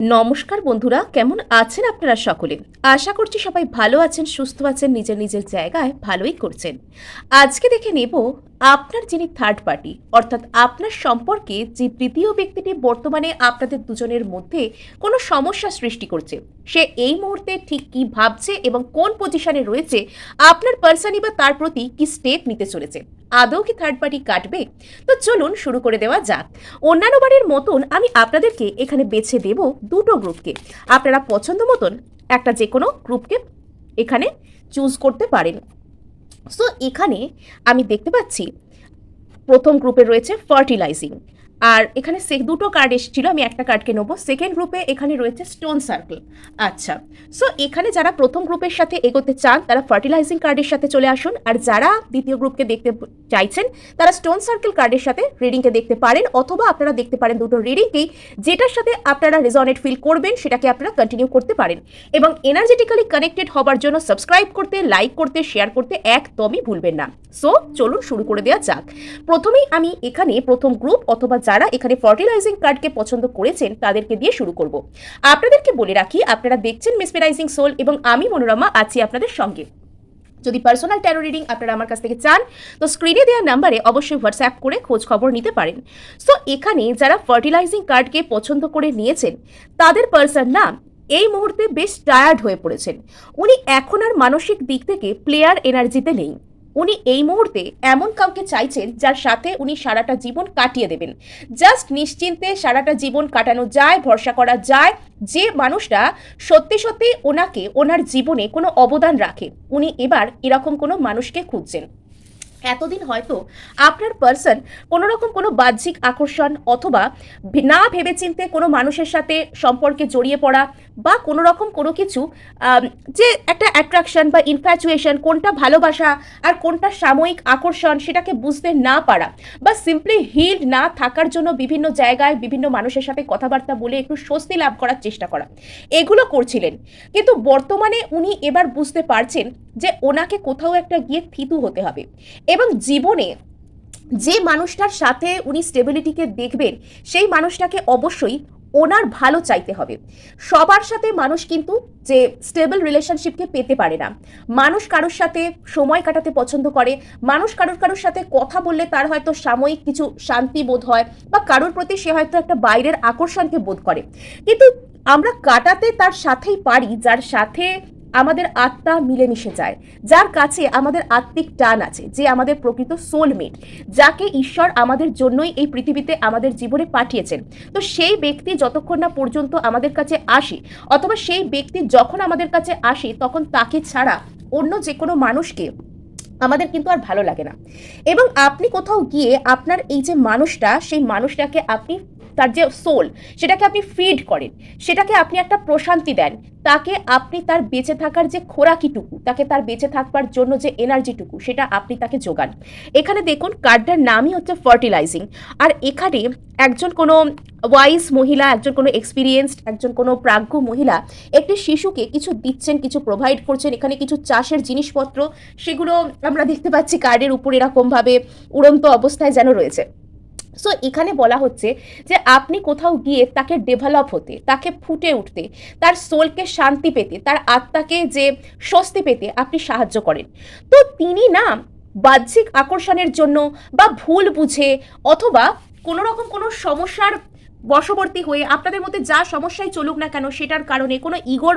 নমস্কার বন্ধুরা, কেমন আছেন আপনারা সকলে? আশা করছি সবাই ভালো আছেন, সুস্থ আছেন, নিজের নিজের জায়গায় ভালোই করছেন। আজকে দেখে নেব আপনার যিনি থার্ড পার্টি অর্থাৎ আপনার সম্পর্কে যে তৃতীয় ব্যক্তিটি বর্তমানে আপনাদের দুজনের মধ্যে কোনো সমস্যা সৃষ্টি করছে, সে এই মুহূর্তে ঠিক কি ভাবছে এবং কোন পজিশনে রয়েছে, আপনার পার্সনই বা তার প্রতি কি স্টেপ নিতে চলেছে, আদৌ কি থার্ড পার্টি কাটবে? তো চলুন শুরু করে দেওয়া যাক। অন্যান্য বারের মতন আমি আপনাদেরকে এখানে বেছে দেব দুটো গ্রুপকে। আপনারা পছন্দ মতন একটা যে কোনো গ্রুপকে এখানে চুজ করতে পারেন। সো এখানে আমি দেখতে পাচ্ছি প্রথম গ্রুপে রয়েছে ফার্টিলাইজিং আর এখানে সে দুটো কার্ড এসেছিল, আমি একটা কার্ডকে নেব। সেকেন্ড গ্রুপে এখানে রয়েছে স্টোন সার্কেল আচ্ছা সো এখানে যারা প্রথম গ্রুপের সাথে এগোতে চান, তারা ফার্টিলাইজিং কার্ডের সাথে চলে আসুন। আর যারা দ্বিতীয় গ্রুপকে দেখতে চাইছেন, তারা স্টোন সার্কেল কার্ডের সাথে রিডিংকে দেখতে পারেন, অথবা আপনারা দেখতে পারেন দুটো রিডিংকেই যেটার সাথে আপনারা রেজনেট ফিল করবেন, সেটাকে আপনারা কন্টিনিউ করতে পারেন। এবং এনার্জেটিক্যালি কানেক্টেড হবার জন্য সাবস্ক্রাইব করতে লাইক করতে শেয়ার করতে একদমই ভুলবেন না। সো চলুন শুরু করে দেওয়া যাক। প্রথমেই আমি এখানে প্রথম গ্রুপ অথবা যারা এখানে ফার্টিলাইজিং কার্ডকে পছন্দ করেছেন, তাদেরকে দিয়ে শুরু করব। আপনাদেরকে বলে রাখি, আপনারা দেখছেন মিসপেরাইজিং সোল এবং আমি মনোরমা, আছি আপনাদের সঙ্গে। যদি পার্সোনাল ট্যারো রিডিং আপনারা আমার কাছ থেকে চান, তো স্ক্রিনে দেওয়া নাম্বারে অবশ্যই হোয়াটসঅ্যাপ করে খোঁজ খবর নিতে পারেন। সো এখানে যারা ফার্টিলাইজিং কার্ডকে পছন্দ করে নিয়েছেন, তাদের পার্সন না এই মুহূর্তে বেশ টায়ার্ড হয়ে পড়েছেন। উনি এখন আর মানসিক দিক থেকে প্লেয়ার এনার্জিতে নেই। উনি এই মুহূর্তে এমন কাউকে চাইছেন যার সাথে উনি সারাটা জীবন কাটিয়ে দেবেন। জাস্ট নিশ্চিন্তে সারাটা জীবন কাটানো যায়, ভরসা করা যায়, যে মানুষটা সত্যি সত্যি ওনাকে, ওনার জীবনে কোনো অবদান রাখে, উনি এবার এরকম কোনো মানুষকে খুঁজছেন। এতদিন হয়তো আপনার পার্সন কোনো রকম কোনো বাহ্যিক আকর্ষণ অথবা না ভেবেচিন্তে কোনো মানুষের সাথে সম্পর্কে জড়িয়ে পড়া বা কোনো রকম কোনো কিছু যে একটা অ্যাট্রাকশন বা ইনফ্যাচুয়েশন কোনটা ভালোবাসা আর কোনটা সাময়িক আকর্ষণ সেটাকে বুঝতে না পারা বা সিম্পলি হিল্ড না থাকার জন্য বিভিন্ন জায়গায় বিভিন্ন মানুষের সাথে কথাবার্তা বলে একটু স্বস্তি লাভ করার চেষ্টা করা। এগুলো করছিলেন। কিন্তু বর্তমানে উনি এবার বুঝতে পারছেন যে ওনাকে কোথাও একটা গিয়ে থিতু হতে হবে। এবং জীবনে যে মানুষটার সাথে উনি স্টেবিলিটিকে দেখবেন, সেই মানুষটাকে অবশ্যই ওনার ভালো চাইতে হবে। সবার সাথে মানুষ কিন্তু যে স্টেবল রিলেশনশিপকে পেতে পারে না। মানুষ কারোর সাথে সময় কাটাতে পছন্দ করে, মানুষ কারোর কারোর সাথে কথা বললে তার হয়তো সাময়িক কিছু শান্তি বোধ হয় বা কারোর প্রতি সে হয়তো একটা বাইরের আকর্ষণকে বোধ করে। কিন্তু আমরা কাটাতে তার সাথেই পারি, যার সাথে আমাদের আত্মা মিলেমিশে যায়। যার কাছে আমাদের আত্মিক টান আছে, যে আমাদের প্রকৃত সোলমেট যাকে ঈশ্বর আমাদের জন্যই এই পৃথিবীতে আমাদের জীবনে পাঠিয়েছেন। তো সেই ব্যক্তি যতক্ষণ না পর্যন্ত আমাদের কাছে আসে, অথবা সেই ব্যক্তি যখন আমাদের কাছে আসে, তখন তাকে ছাড়া অন্য যে কোনো মানুষকে আমাদের কিন্তু আর ভালো লাগে না। এবং আপনি কোথাও গিয়ে আপনার এই যে মানুষটা, সেই মানুষটাকে আপনি তার যে সোল সেটাকে আপনি ফিড করেন। সেটাকে আপনি একটা প্রশান্তি দেন। তাকে আপনি তার বেঁচে থাকার যে খোরাকিটুকু, তাকে তার বেঁচে থাকবার জন্য যে এনার্জিটুকু সেটা আপনি তাকে যোগান। এখানে দেখুন কার্ডটার নামই হচ্ছে ফার্টিলাইজিং আর এখানে একজন কোনো ওয়াইজ মহিলা, একজন কোনো এক্সপিরিয়েন্সড একজন কোনো প্রাজ্ঞ মহিলা, একটি শিশুকে কিছু দিচ্ছেন, কিছু প্রোভাইড করছেন। এখানে কিছু চাষের জিনিসপত্র, সেগুলো আমরা দেখতে পাচ্ছি কার্ডের উপর এরকমভাবে উড়ন্ত অবস্থায় যেন রয়েছে। সো এখানে বলা হচ্ছে যে আপনি কোথাও গিয়ে তাকে ডেভেলপ হতে, তাকে ফুটে উঠতে, তার সোলকে শান্তি পেতে, তার আত্মাকে যে স্বস্তি পেতে আপনি সাহায্য করেন। তো তিনি না বাহ্যিক আকর্ষণের জন্য বা ভুল বুঝে অথবা কোনো রকম কোনো সমস্যার বশবর্তী হয়ে আপনাদের মধ্যে যা সমস্যাই চলুক না কেন সেটার কারণে কোনো ইগোর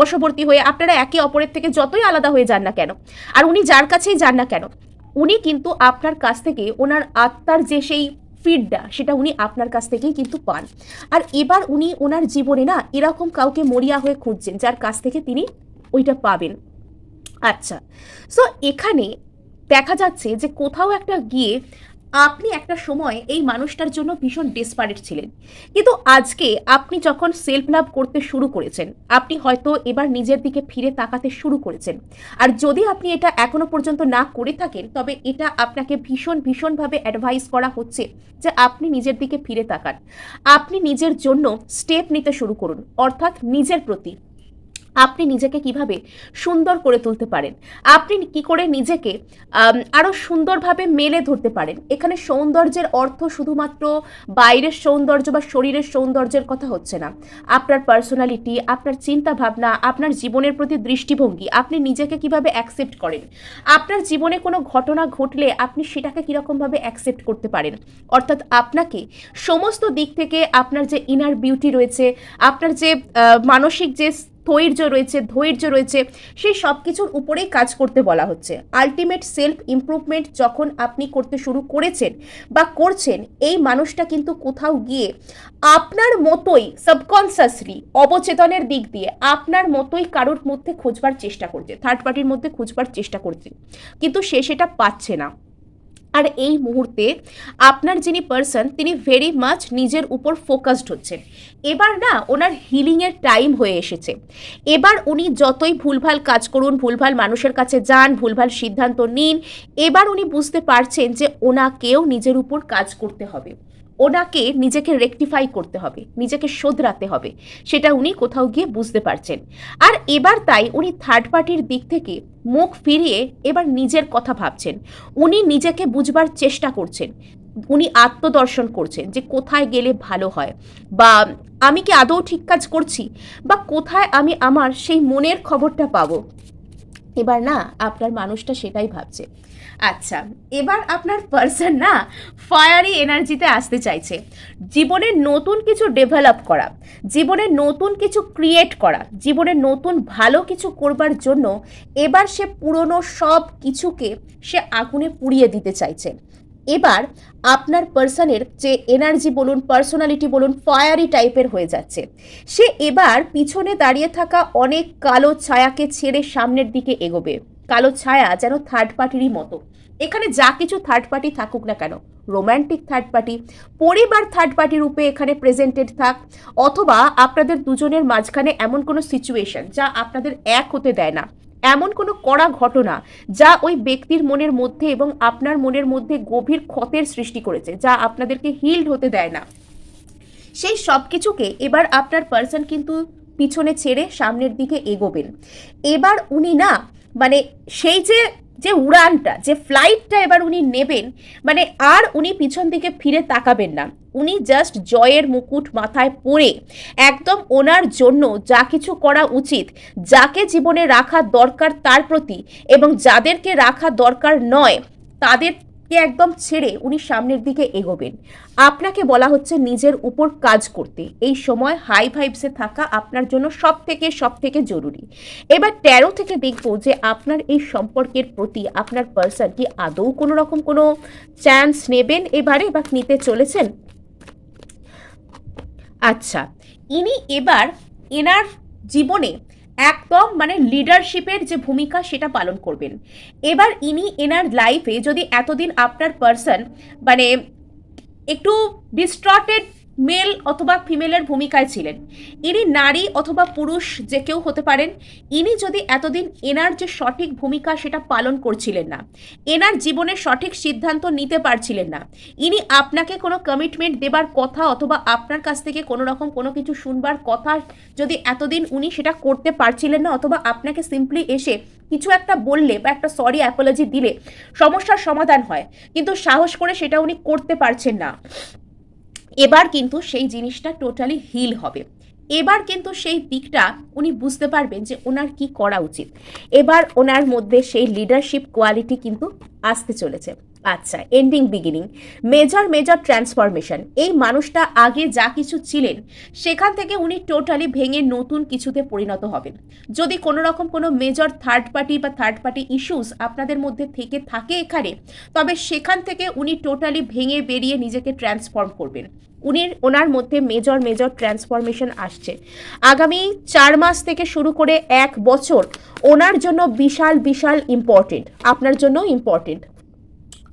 বশবর্তী হয়ে আপনারা একে অপরের থেকে যতই আলাদা হয়ে যান না কেন, আর উনি যার কাছেই যান না কেন, উনি কিন্তু আপনার কাছ থেকে ওনার আত্মার যে সেই ফিডটা সেটা উনি আপনার কাছ থেকেই কিন্তু পান। আর এবার উনি ওনার জীবনে না এরকম কাউকে মরিয়া হয়ে খুঁজছেন, যার কাছ থেকে তিনি ওইটা পাবেন। আচ্ছা সো এখানে দেখা যাচ্ছে যে কোথাও একটা গিয়ে আপনি একটা সময় এই মানুষটার জন্য ভীষণ ডেসপারেট ছিলেন। কিন্তু আজকে আপনি যখন সেলফ লাভ করতে শুরু করেছেন, আপনি হয়তো এবার নিজের দিকে ফিরে তাকাতে শুরু করেছেন। আর যদি আপনি এটা এখনও পর্যন্ত না করে থাকেন, তবে এটা আপনাকে ভীষণ, ভীষণভাবে অ্যাডভাইস করা হচ্ছে যে আপনি নিজের দিকে ফিরে তাকান। আপনি নিজের জন্য স্টেপ নিতে শুরু করুন, অর্থাৎ নিজের প্রতি আপনি নিজেকে কীভাবে সুন্দর করে তুলতে পারেন? আপনি কি করে নিজেকে আরও সুন্দরভাবে মেলে ধরতে পারেন? এখানে সৌন্দর্যের অর্থ শুধুমাত্র বাইরের সৌন্দর্য বা শরীরের সৌন্দর্যের কথা হচ্ছে না। আপনার পার্সোনালিটি আপনার চিন্তা ভাবনা আপনার জীবনের প্রতি দৃষ্টিভঙ্গি, আপনি নিজেকে কীভাবে অ্যাকসেপ্ট করেন? আপনার জীবনে কোনো ঘটনা ঘটলে আপনি সেটাকে কীরকমভাবে অ্যাকসেপ্ট করতে পারেন? অর্থাৎ আপনাকে সমস্ত দিক থেকে আপনার যে ইনার বিউটি রয়েছে, আপনার যে মানসিক যে ধৈর্য রয়েছে ধৈর্য রয়েছে, সেই সব কিছুর উপরেই কাজ করতে বলা হচ্ছে। আলটিমেট সেলফ ইমপ্রুভমেন্ট যখন আপনি করতে শুরু করেছেন বা করছেন, এই মানুষটা কিন্তু কোথাও গিয়ে আপনার মতোই সাবকনসিয়াসলি অবচেতনের দিক দিয়ে আপনার মতোই কারোর মধ্যে খুঁজবার চেষ্টা করছে থার্ড পার্টির মধ্যে খুঁজবার চেষ্টা করছে। কিন্তু সে সেটা পাচ্ছে না। আর এই মুহূর্তে আপনার যিনি পার্সন তিনি ভেরি মাচ নিজের উপর ফোকাসড হচ্ছেন। এবার না, ওনার হিলিংয়ের টাইম হয়ে এসেছে। এবার উনি যতই ভুলভাল কাজ করুন, ভুলভাল মানুষের কাছে যান, ভুলভাল সিদ্ধান্ত নিন, এবার উনি বুঝতে পারছেন যে ওনাকেও নিজের উপর কাজ করতে হবে। ওনাকে নিজেকে রেকটিফাই করতে হবে, নিজেকে শোধরাতে হবে। সেটা উনি কোথাও গিয়ে বুঝতে পারছেন। আর এবার তাই উনি থার্ড পার্টির দিক থেকে মুখ ফিরিয়ে এবার নিজের কথা ভাবছেন। উনি নিজেকে বুঝবার চেষ্টা করছেন। উনি আত্মদর্শন করছেন যে কোথায় গেলে ভালো হয়। বা আমি কি আদৌ ঠিক কাজ করছি? বা কোথায় আমি আমার সেই মনের খবরটা পাবো? এবার না, আপনার মানুষটা সেটাই ভাবছে। আচ্ছা এবার আপনার পার্সন না ফায়ারি এনার্জিতে আসতে চাইছে। জীবনে নতুন কিছু ডেভেলপ করা, জীবনে নতুন কিছু ক্রিয়েট করা, জীবনে নতুন ভালো কিছু করবার জন্য এবার সে পুরনো সব কিছুকে সে আগুনে পুড়িয়ে দিতে চাইছে। এবার আপনার পার্সনের যে এনার্জি বলুন পার্সোনালিটি বলুন ফায়ারি টাইপের হয়ে যাচ্ছে। সে এবার পিছনে দাঁড়িয়ে থাকা অনেক কালো ছায়াকে ছেড়ে সামনের দিকে এগোবে। কালো ছায়া যেন থার্ড পার্টিরই মতো। এখানে যা কিছু থার্ড পার্টি থাকুক না কেন রোম্যান্টিক থার্ড পার্টি পরিবার থার্ড পার্টি রূপে এখানে প্রেজেন্টেড থাক, অথবা আপনাদের দুজনের মাঝখানে এমন কোনো সিচুয়েশন যা আপনাদের এক হতে দেয় না। এমন কোনো কড়া ঘটনা যা ওই ব্যক্তির মনের মধ্যে এবং আপনার মনের মধ্যে গভীর ক্ষতের সৃষ্টি করেছে, যা আপনাদেরকে হিল্ড হতে দেয় না। সেই সব কিছুকে এবার আপনার পার্সন কিন্তু পিছনে ছেড়ে সামনের দিকে এগোবেন। এবার উনি না মানে সেই যে যে উড়ানটা, যে ফ্লাইটটা এবার উনি নেবেন মানে আর উনি পিছন দিকে ফিরে তাকাবেন না। উনি জাস্ট জয়ের মুকুট মাথায় পরে একদম ওনার জন্য যা কিছু করা উচিত, যাকে জীবনে রাখা দরকার তার প্রতি এবং যাদেরকে রাখা দরকার নয় তাদেরকে একদম ছেড়ে উনি সামনের দিকে এগোবেন। আপনাকে বলা হচ্ছে নিজের উপর কাজ করতে। এই সময় হাই ভাইবসে থাকা আপনার জন্য সব থেকে সব থেকে জরুরি। এবার তেরো থেকে দেখব যে আপনার এই সম্পর্কের প্রতি আপনার পার্সন কি আদৌ কোনো রকম কোনো চান্স নেবেন এবারে বা নিতে চলেছেন? আচ্ছা ইনি এবার এনার জীবনে একদম মানে লিডারশিপের যে ভূমিকা সেটা পালন করবেন। এবার ইনি এনার লাইফে যদি এতদিন আপনার পার্সন মানে একটু ডিস্ট্রটেড মেল অথবা ফিমেলের ভূমিকায় ছিলেন। ইনি নারী অথবা পুরুষ যে কেউ হতে পারেন, ইনি যদি এতদিন এনার যে সঠিক ভূমিকা সেটা পালন করছিলেন না, এনার জীবনে সঠিক সিদ্ধান্ত নিতে পারছিলেন না, ইনি আপনাকে কোনো কমিটমেন্ট দেবার কথা অথবা আপনার কাছ থেকে কোনো রকম কোনো কিছু শুনবার কথা যদি এতদিন উনি সেটা করতে পারছিলেন না অথবা আপনাকে সিম্পলি এসে কিছু একটা বললে বা একটা সরি অ্যাপোলজি দিলে সমস্যার সমাধান হয়, কিন্তু সাহস করে সেটা উনি করতে পারছেন না। এবার কিন্তু সেই জিনিসটা টোটালি হিল হবে। এবার কিন্তু সেই দিকটা উনি বুঝতে পারবেন যে ওনার কি করা উচিত। এবার ওনার মধ্যে সেই লিডারশিপ কোয়ালিটি কিন্তু আসতে চলেছে। আচ্ছা ending beginning major major transformation এই মানুষটা আগে যা কিছু ছিলেন, সেখান থেকে উনি টোটালি ভেঙে নতুন কিছুতে পরিণত হবেন। যদি কোনো রকম কোনো মেজর থার্ড পার্টি বা থার্ড পার্টি ইস্যুস আপনাদের মধ্যে থেকে থাকে এখানে, তবে সেখান থেকে উনি টোটালি ভেঙে বেরিয়ে নিজেকে ট্রান্সফর্ম করবেন। উনি ওনার মধ্যে মেজর মেজর ট্রান্সফরমেশন আসছে। আগামী চার মাস থেকে শুরু করে এক বছর ওনার জন্য বিশাল বিশাল ইম্পর্টেন্ট আপনার জন্য ইম্পর্টেন্ট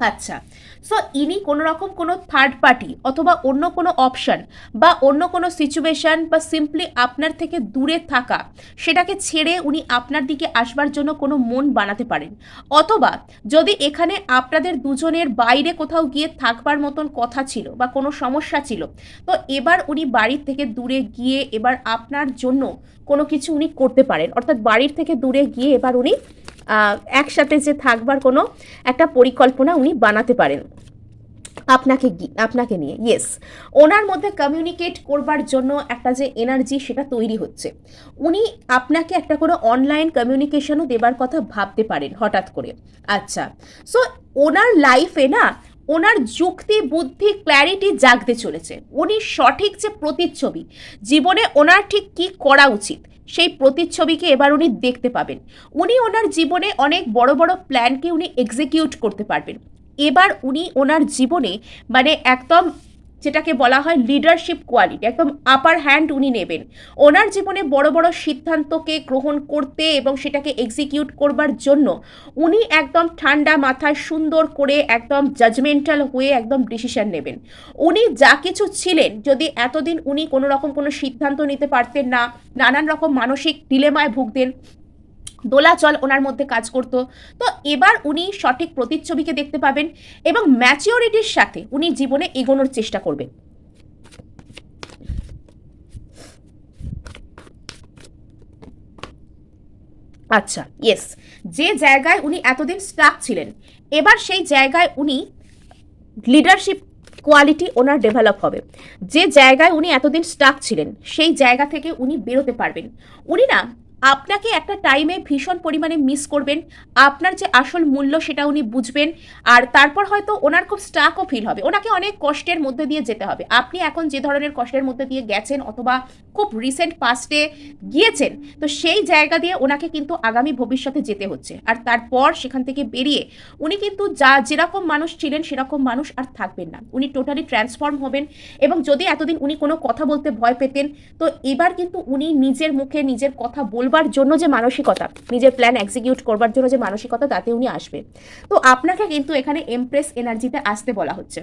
আচ্ছা। সো ইনি কোনো রকম কোনো থার্ড পার্টি অথবা অন্য কোনো অপশন বা অন্য কোনো সিচুয়েশন বা সিম্পলি আপনার থেকে দূরে থাকা, সেটাকে ছেড়ে উনি আপনার দিকে আসবার জন্য কোনো মন বানাতে পারেন। অথবা যদি এখানে আপনাদের দুজনের বাইরে কোথাও গিয়ে থাকবার মতন কথা ছিল বা কোনো সমস্যা ছিল, তো এবার উনি বাড়ির থেকে দূরে গিয়ে এবার আপনার জন্য কোনো কিছু উনি করতে পারেন। অর্থাৎ বাড়ির থেকে দূরে গিয়ে এবার উনি একসাথে যে থাকবার কোনো একটা পরিকল্পনা উনি বানাতে পারেন। আপনাকে আপনাকে নিয়ে ইয়েস ওনার মধ্যে কমিউনিকেট করবার জন্য একটা যে এনার্জি সেটা তৈরি হচ্ছে। উনি আপনাকে একটা করে অনলাইন কমিউনিকেশনও দেবার কথা ভাবতে পারেন হঠাৎ করে। আচ্ছা সো ওনার লাইফে না, ওনার যুক্তি, বুদ্ধি ক্ল্যারিটি জাগতে চলেছে। উনি সঠিক যে প্রতিচ্ছবি, জীবনে ওনার ঠিক কি করা উচিত সেই প্রতিচ্ছবিকে এবার উনি দেখতে পাবেন। উনি ওনার জীবনে অনেক বড় বড় প্ল্যানকে উনি এক্সিকিউট করতে পারবেন। এবার উনি ওনার জীবনে মানে একদম যেটাকে বলা হয় লিডারশিপ কোয়ালিটি একদম আপার হ্যান্ড উনি নেবেন। ওনার জীবনে বড় বড় সিদ্ধান্তকে গ্রহণ করতে এবং সেটাকে এক্সিকিউট করবার জন্য উনি একদম ঠান্ডা মাথায় সুন্দর করে একদম জাজমেন্টাল হয়ে একদম ডিসিশন নেবেন। উনি যা কিছু ছিলেন, যদি এতদিন উনি কোনো রকম কোনো সিদ্ধান্ত নিতে পারতেন না, নানান রকম মানসিক ডিলেমায় ভুগতেন দোলাচল ওনার মধ্যে কাজ করতো। তো এবার উনি সঠিক প্রতিচ্ছবিকে দেখতে পাবেন এবং ম্যাচিওরিটির সাথে উনি জীবনে এগোনোর চেষ্টা করবেন। আচ্ছা ইয়েস যে জায়গায় উনি এতদিন স্টাক ছিলেন, এবার সেই জায়গায় উনি লিডারশিপ কোয়ালিটি ওনার ডেভেলপ হবে। যে জায়গায় উনি এতদিন স্টাক ছিলেন, সেই জায়গা থেকে উনি বেরোতে পারবেন। উনি না আপনাকে একটা টাইমে ভীষণ পরিমাণে মিস করবেন। আপনার যে আসল মূল্য সেটা উনি বুঝবেন। আর তারপর হয়তো ওনার খুব স্টাকও ফিল হবে। ওনাকে অনেক কষ্টের মধ্যে দিয়ে যেতে হবে। আপনি এখন যে ধরনের কষ্টের মধ্যে দিয়ে গেছেন অথবা খুব রিসেন্ট পাস্টে গিয়েছেন, তো সেই জায়গা দিয়ে ওনাকে কিন্তু আগামী ভবিষ্যতে যেতে হচ্ছে। আর তারপর সেখান থেকে বেরিয়ে উনি কিন্তু যা যেরকম মানুষ ছিলেন সেরকম মানুষ আর থাকবেন না। উনি টোটালি ট্রান্সফর্ম হবেন এবং যদি এতদিন উনি কোনো কথা বলতে ভয় পেতেন, তো এবার কিন্তু উনি নিজের মুখে নিজের কথা বলবার জন্য যে মানসিকতা, নিজের প্ল্যান এক্সিকিউট করবার জন্য যে মানসিকতা, তাতে উনি আসবে। তো আপনাকে কিন্তু এখানে এমপ্রেস এনার্জিতে আসতে বলা হচ্ছে।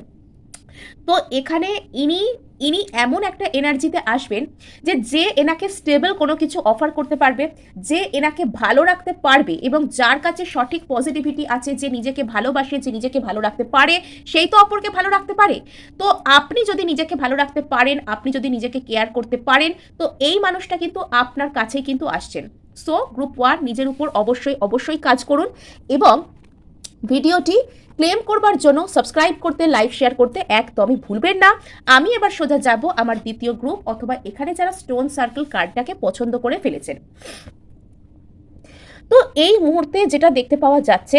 তো এখানে ইনি ইনি এমন একটা এনার্জিতে আসবেন যে যে এনাকে স্টেবল কোনো কিছু অফার করতে পারবে, যে এনাকে ভালো রাখতে পারবে এবং যার কাছে সঠিক পজিটিভিটি আছে, যে নিজেকে ভালোবাসে, যে নিজেকে ভালো রাখতে পারে, সেই তো অপরকে ভালো রাখতে পারে। তো আপনি যদি নিজেকে ভালো রাখতে পারেন, আপনি যদি নিজেকে কেয়ার করতে পারেন, তো এই মানুষটা কিন্তু আপনার কাছেই কিন্তু আসছেন। সো গ্রুপ ওয়ান নিজের উপর অবশ্যই অবশ্যই কাজ করুন এবং ভিডিওটি ক্লেম করবার জন্য সাবস্ক্রাইব করতে, লাইক, শেয়ার করতে একদমই ভুলবেন না। আমি এবার সোজা যাব আমার দ্বিতীয় গ্রুপ অথবা এখানে যারা স্টোন সার্কেল কার্ডটাকে পছন্দ করে ফেলেছেন। তো এই মুহূর্তে যেটা দেখতে পাওয়া যাচ্ছে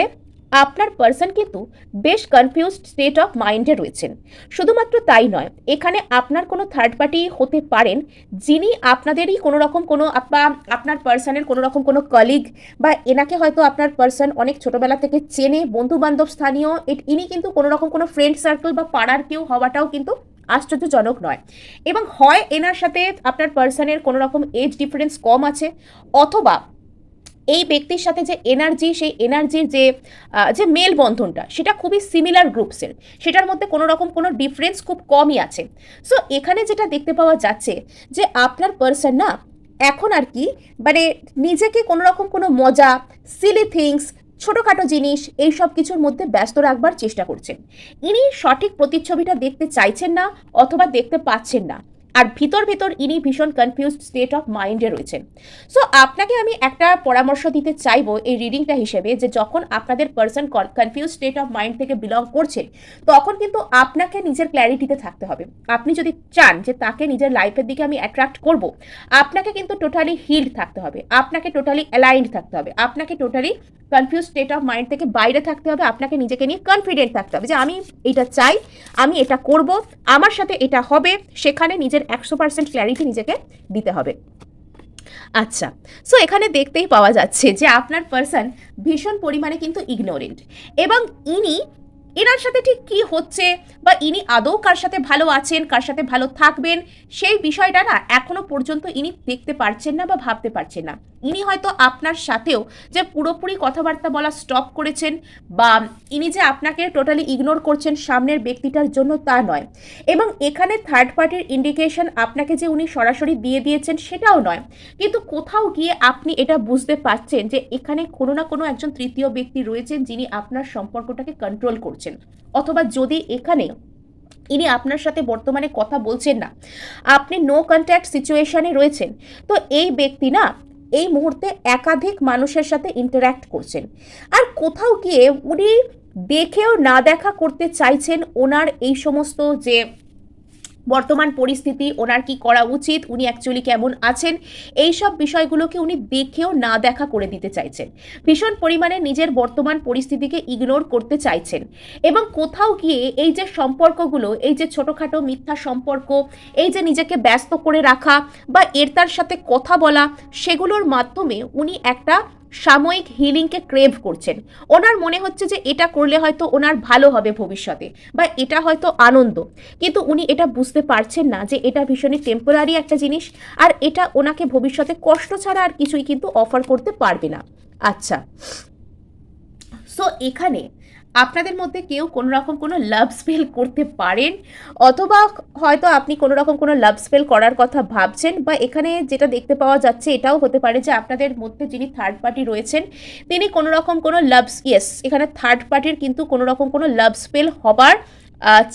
আপনার পার্সন কিন্তু বেশ কনফিউজড স্টেট অফ মাইন্ডে রয়েছেন। শুধুমাত্র তাই নয়, এখানে আপনার কোনো থার্ড পার্টি হতে পারেন যিনি আপনাদেরই কোনো রকম কোনো বা আপনার পার্সনের কোনো রকম কোনো কলিগ বা এনাকে হয়তো আপনার পার্সন অনেক ছোটোবেলা থেকে চেনে বন্ধু বান্ধব স্থানীয়, এ- ইনি কিন্তু কোনো রকম কোনো ফ্রেন্ড সার্কেল বা পাড়ার কেউ হওয়াটাও কিন্তু আশ্চর্যজনক নয়। এবং হয় এনার সাথে আপনার পার্সনের কোনো রকম এজ ডিফারেন্স কম আছে, অথবা এই ব্যক্তির সাথে যে এনার্জি সেই এনার্জির যে যে মেল বন্ধনটা সেটা খুবই সিমিলার গ্রুপসের সেটার মধ্যে কোনো রকম কোনো ডিফারেন্স খুব কমই আছে। সো এখানে যেটা দেখতে পাওয়া যাচ্ছে যে আপনার পার্সন না এখন আর কি মানে নিজেকে কোনো রকম কোনো মজা সিলি থিংস ছোটোখাটো জিনিস এই সব কিছুর মধ্যে ব্যস্ত রাখবার চেষ্টা করছেন। ইনি সঠিক প্রতিচ্ছবিটা দেখতে চাইছেন না অথবা দেখতে পাচ্ছেন না। আর ভিতর ভিতর ইনি ভীষণ কনফিউজড স্টেট অফ মাইন্ডে রয়েছেন। সো আপনাকে আমি একটা পরামর্শ দিতে চাইব এই রিডিংটা হিসেবে যে যখন আপনাদের person confuse state of mind থেকে বিলং করছে, তখন কিন্তু আপনাকে নিজের ক্ল্যারিটিতে থাকতে হবে। আপনি যদি চান যে তাকে নিজের লাইফের দিকে আমি অ্যাট্রাক্ট করব, আপনাকে কিন্তু টোটালি হিল্ড থাকতে হবে। আপনাকে টোটালি অ্যালাইন্ড থাকতে হবে। আপনাকে totally confuse state of mind থেকে বাইরে থাকতে হবে। আপনাকে নিজেকে নিয়ে কনফিডেন্ট থাকতে হবে যে আমি এটা চাই, আমি এটা করব, আমার সাথে এটা হবে, সেখানে নিজের একশো পার্সেন্ট ক্ল্যারিটি নিজেকে দিতে হবে। আচ্ছা সো এখানে দেখতেই পাওয়া যাচ্ছে যে আপনার পার্সন ভীষণ পরিমাণে কিন্তু ইগনোরেন্ট এবং ইনি এনার সাথে ঠিক কি হচ্ছে বা ইনি আদৌ কার সাথে ভালো আছেন, কার সাথে ভালো থাকবেন, সেই বিষয়টা না এখনও পর্যন্ত ইনি দেখতে পারছেন না বা ভাবতে পারছেন না। ইনি হয়তো আপনার সাথেও যে পুরোপুরি কথাবার্তা বলা স্টপ করেছেন বা ইনি যে আপনাকে টোটালি ইগনোর করছেন সামনের ব্যক্তিটার জন্য তা নয়। এবং এখানে থার্ড পার্টির ইন্ডিকেশন আপনাকে যে উনি সরাসরি দিয়ে দিয়েছেন সেটাও নয়। কিন্তু কোথাও গিয়ে আপনি এটা বুঝতে পারছেন যে এখানে কোনো না কোনো একজন তৃতীয় ব্যক্তি রয়েছেন যিনি আপনার সম্পর্কটাকে কন্ট্রোল করছেন। অথবা যদি এখানে ইনি আপনার সাথে বর্তমানে কথা বলছেন না, আপনি নো কন্ট্যাক্ট সিচুয়েশানে রয়েছেন, তো এই ব্যক্তি না এই মুহূর্তে একাধিক মানুষের সাথে ইন্টারাক্ট করছেন। আর কোথাও গিয়ে উনি দেখেও না দেখা করতে চাইছেন ওনার এই সমস্ত যে বর্তমান পরিস্থিতি, ওনার কি করা উচিত, উনি অ্যাকচুয়ালি কেমন আছেন এই সব বিষয়গুলোকে উনি দেখেও না দেখা করে দিতে চাইছেন। ভীষণ পরিমাণে নিজের বর্তমান পরিস্থিতিকে ইগনোর করতে চাইছেন। এবং কোথাও গিয়ে এই যে সম্পর্কগুলো, এই যে ছোটোখাটো মিথ্যা সম্পর্ক, এই যে নিজেকে ব্যস্ত করে রাখা বা এর তার সাথে কথা বলা, সেগুলোর মাধ্যমে উনি একটা সাময়িক হিলিংকে ক্রেভ করছেন। ওনার মনে হচ্ছে যে এটা করলে হয়তো ওনার ভালো হবে ভবিষ্যতে বা এটা হয়তো আনন্দ। কিন্তু উনি এটা বুঝতে পারছেন না যে এটা ভীষণই টেম্পোরারি একটা জিনিস আর এটা ওনাকে ভবিষ্যতে কষ্ট ছাড়া আর কিছুই কিন্তু অফার করতে পারবে না। আচ্ছা। সো এখানে আপনাদের মধ্যে কেউ কোনো রকম কোনো লাভ স্পেল করতে পারেন? অথবা হয়তো আপনি কোনো রকম কোনো লাভ স্পেল করার কথা ভাবছেন বা এখানে যেটা দেখতে পাওয়া যাচ্ছে এটাও হতে পারে যে আপনাদের মধ্যে যিনি থার্ড পার্টি রয়েছেন, তিনি কোনো রকম কোনো লাভ ইয়েস এখানে থার্ড পার্টির কিন্তু কোনো রকম কোনো লাভ স্পেল হবার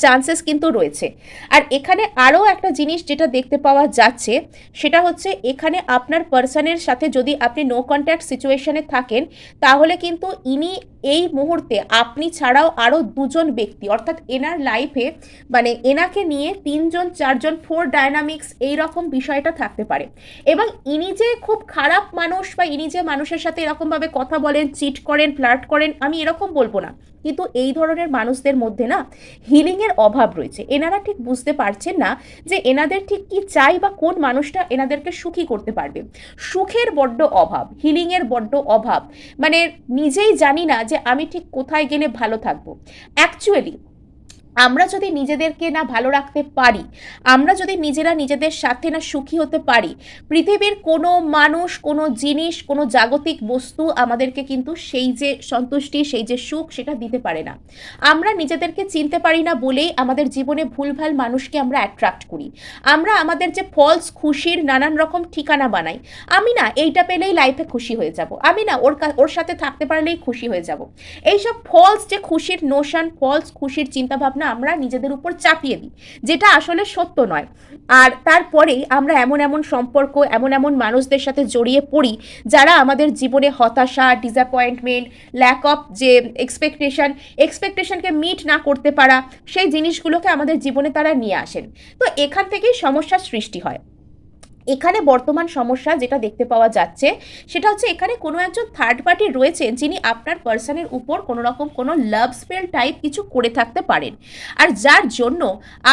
চান্সেস কিন্তু রয়েছে। আর এখানে আরও একটা জিনিস যেটা দেখতে পাওয়া যাচ্ছে, সেটা হচ্ছে এখানে আপনার পার্সনের সাথে যদি আপনি নো কন্ট্যাক্ট সিচুয়েশনে থাকেন, তাহলে কিন্তু ইনি এই মুহূর্তে আপনি ছাড়াও আরও দুজন ব্যক্তি, অর্থাৎ এনার লাইফে মানে এনাকে নিয়ে তিনজন, চারজন ফোর ডায়নামিক্স এই রকম বিষয়টা থাকতে পারে। এবং ইনি যে খুব খারাপ মানুষ বা ইনি যে মানুষের সাথে এরকমভাবে কথা বলেন চিট করেন ফ্লার্ট করেন, আমি এরকম বলব না। কিন্তু এই ধরনের মানুষদের মধ্যে না হিলিংয়ের অভাব রয়েছে। এনারা ঠিক বুঝতে পারছেন না যে এনাদের ঠিক কি চাই বা কোন মানুষটা এনাদেরকে সুখী করতে পারবে। সুখের বড্ড অভাব হিলিংয়ের বড্ড অভাব। মানে নিজেই জানি না যে আমি ঠিক কোথায় গেলে ভালো থাকব। অ্যাকচুয়ালি আমরা যদি নিজেদেরকে না ভালো রাখতে পারি, আমরা যদি নিজেরা নিজেদের সাথে না সুখী হতে পারি, পৃথিবীর কোনো মানুষ, কোনো জিনিস, কোনো জাগতিক বস্তু আমাদেরকে কিন্তু সেই যে সন্তুষ্টি, সেই যে সুখ সেটা দিতে পারে না। আমরা নিজেদেরকে চিনতে পারি না বলেই আমাদের জীবনে ভুলভাল মানুষকে আমরা অ্যাট্রাক্ট করি। আমরা আমাদের যে ফলস খুশির নানান রকম ঠিকানা বানাই। আমি না এইটা পেলেই লাইফে খুশি হয়ে যাব। আমি না ওর ওর সাথে থাকতে পারলেই খুশি হয়ে যাব। এইসব ফলস যে খুশির নোশন ফলস খুশির চিন্তাভাবনা আমরা নিজেদের উপর চাপিয়ে দিই, যেটা আসলে সত্য নয়। আর তারপরেই আমরা এমন এমন সম্পর্ক, এমন এমন মানুষদের সাথে জড়িয়ে পড়ি যারা আমাদের জীবনে হতাশা ডিসঅ্যাপয়েন্টমেন্ট ল্যাক অফ যে এক্সপেকটেশন এক্সপেকটেশনকে মিট না করতে পারা, সেই জিনিসগুলোকে আমাদের জীবনে তারা নিয়ে আসেন। তো এখান থেকেই সমস্যার সৃষ্টি হয়। এখানে বর্তমান সমস্যা যেটা দেখতে পাওয়া যাচ্ছে, সেটা হচ্ছে এখানে কোনো একজন থার্ড পার্টি রয়েছেন যিনি আপনার পার্সনের উপর কোনো রকম কোনো লাভ স্পেল টাইপ কিছু করে থাকতে পারেন। আর যার জন্য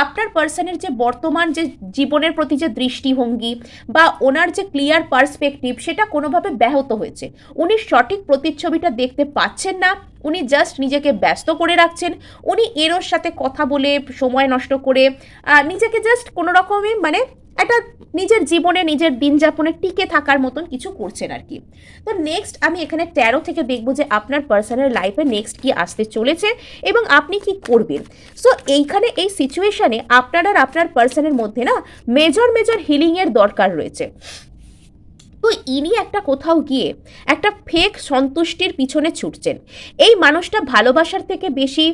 আপনার পার্সনের যে বর্তমান যে জীবনের প্রতি যে দৃষ্টিভঙ্গি বা ওনার যে ক্লিয়ার পার্সপেক্টিভ সেটা কোনোভাবে ব্যাহত হয়েছে। উনি সঠিক প্রতিচ্ছবিটা দেখতে পাচ্ছেন না, উনি জাস্ট নিজেকে ব্যস্ত করে রাখছেন, উনি এরোর সাথে কথা বলে সময় নষ্ট করে নিজেকে জাস্ট কোনো রকমই মানে একটা নিজের জীবনে, নিজের দিন যাপনে টিকে থাকার মতন কিছু করছেন আর কি। তো নেক্সট আমি এখানে তেরো থেকে দেখব যে আপনার পার্সোনাল লাইফে নেক্সট কি আসতে চলেছে এবং আপনি কি করবেন। সো এইখানে এই সিচুয়েশনে আপনার আর আপনার পার্সনের মধ্যে না মেজর মেজর হিলিংয়ের দরকার রয়েছে। তো ইনি একটা কোথাও গিয়ে একটা ফেক সন্তুষ্টির পিছনে ছুটছেন। এই মানুষটা ভালোবাসার থেকে বেশি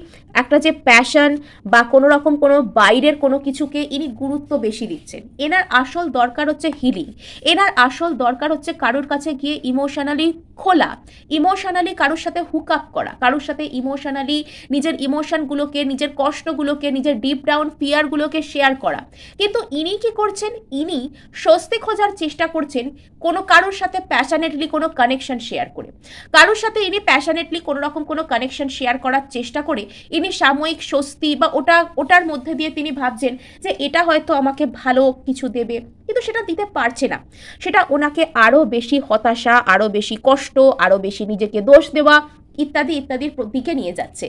একটা যে প্যাশন বা কোনো রকম কোনো বাইরের কোনো কিছুকে ইনি গুরুত্ব বেশি দিচ্ছেন। এনার আসল দরকার হচ্ছে হিলিং এনার আসল দরকার হচ্ছে কারোর কাছে গিয়ে ইমোশনালি খোলা ইমোশনালি কারোর সাথে হুক আপ করা, কারোর সাথে ইমোশনালি নিজের ইমোশনগুলোকে নিজের কষ্টগুলোকে, নিজের ডিপ ডাউন ফিয়ারগুলোকে শেয়ার করা। কিন্তু ইনি কি করছেন? ইনি স্বস্তি খোঁজার চেষ্টা করছেন কোনো কারোর সাথে প্যাশানেটলি কোনো কানেকশন শেয়ার করে। কারোর সাথে ইনি প্যাশানেটলি কোনো রকম কোনো কানেকশন শেয়ার করার চেষ্টা করে, ইনি সাময়িক স্বস্তি বা ওটা, ওটার মধ্যে দিয়ে তিনি ভাবছেন যে এটা হয়তো আমাকে ভালো কিছু দেবে, কিন্তু সেটা দিতে পারছে না। সেটা ওনাকে আরও বেশি হতাশা আরও বেশি কষ্ট আরও বেশি নিজেকে দোষ দেওয়া ইত্যাদি, ইত্যাদির দিকে নিয়ে যাচ্ছে।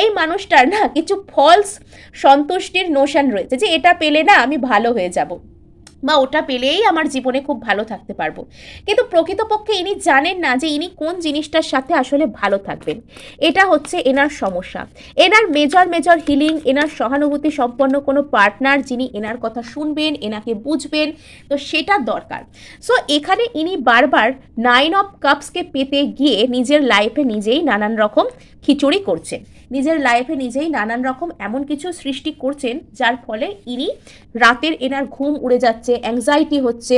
এই মানুষটার না কিছু ফলস সন্তুষ্টির নোশন রয়েছে যে এটা পেলে না আমি ভালো হয়ে যাব। বা ওটা পেলেই আমার জীবনে খুব ভালো থাকতে পারব। কিন্তু প্রকৃতপক্ষে ইনি জানেন না যে ইনি কোন জিনিসটার সাথে আসলে ভালো থাকবেন। এটা হচ্ছে এনার সমস্যা। এনার মেজর মেজর হিলিং এনার সহানুভূতি সম্পন্ন কোনো পার্টনার যিনি এনার কথা শুনবেন, এনাকে বুঝবেন, তো সেটা দরকার। সো এখানে ইনি বারবার নাইন অফ কাপসকে পেতে গিয়ে নিজের লাইফে নিজেই নানান রকম খিচুড়ি করছেন। নিজের লাইফে নিজেই নানান রকম এমন কিছু সৃষ্টি করছেন, যার ফলে ইনি রাতের এনার ঘুম উড়ে যাচ্ছে অ্যাংজাইটি হচ্ছে।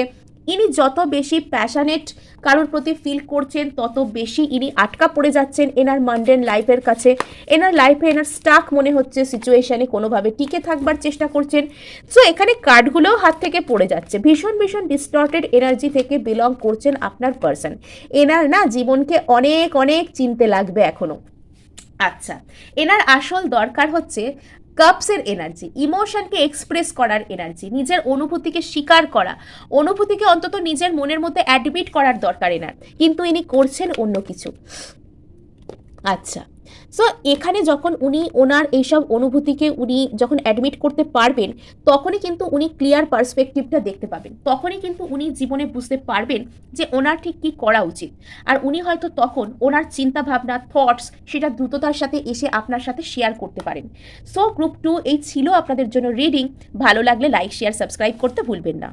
ইনি যত বেশি প্যাশানেট কারোর প্রতি ফিল করছেন, তত বেশি ইনি আটকা পড়ে যাচ্ছেন এনার মান্ডেন লাইফের কাছে। এনার লাইফে এনার স্টাক মনে হচ্ছে সিচুয়েশানে কোনোভাবে টিকে থাকবার চেষ্টা করছেন। সো এখানে কার্ডগুলোও হাত থেকে পড়ে যাচ্ছে। ভীষণ ভীষণ ডিস্টর্টেড এনার্জি থেকে বিলং করছেন আপনার পার্সন এনার না জীবনকে অনেক অনেক চিনতে লাগবে এখনও। আচ্ছা এনার আসল দরকার হচ্ছে কাপসের এনার্জি, ইমোশনকে এক্সপ্রেস করার এনার্জি, নিজের অনুভূতিকে স্বীকার করা। অনুভূতিকে অন্তত নিজের মনের মধ্যে অ্যাডমিট করার দরকার এনার, কিন্তু ইনি করছেন অন্য কিছু। আচ্ছা সো এখানে যখন উনি ওনার এইসব অনুভূতিকে উনি যখন অ্যাডমিট করতে পারবেন, তখনই কিন্তু উনি ক্লিয়ার পার্সপেক্টিভটা দেখতে পাবেন। তখনই কিন্তু উনি জীবনে বুঝতে পারবেন যে ওনার ঠিক কী করা উচিত। আর উনি হয়তো তখন ওনার চিন্তা ভাবনা থটস সেটা দ্রুততার সাথে এসে আপনার সাথে শেয়ার করতে পারেন। সো গ্রুপ টু এই ছিল আপনাদের জন্য রিডিং ভালো লাগলে লাইক শেয়ার সাবস্ক্রাইব করতে ভুলবেন না।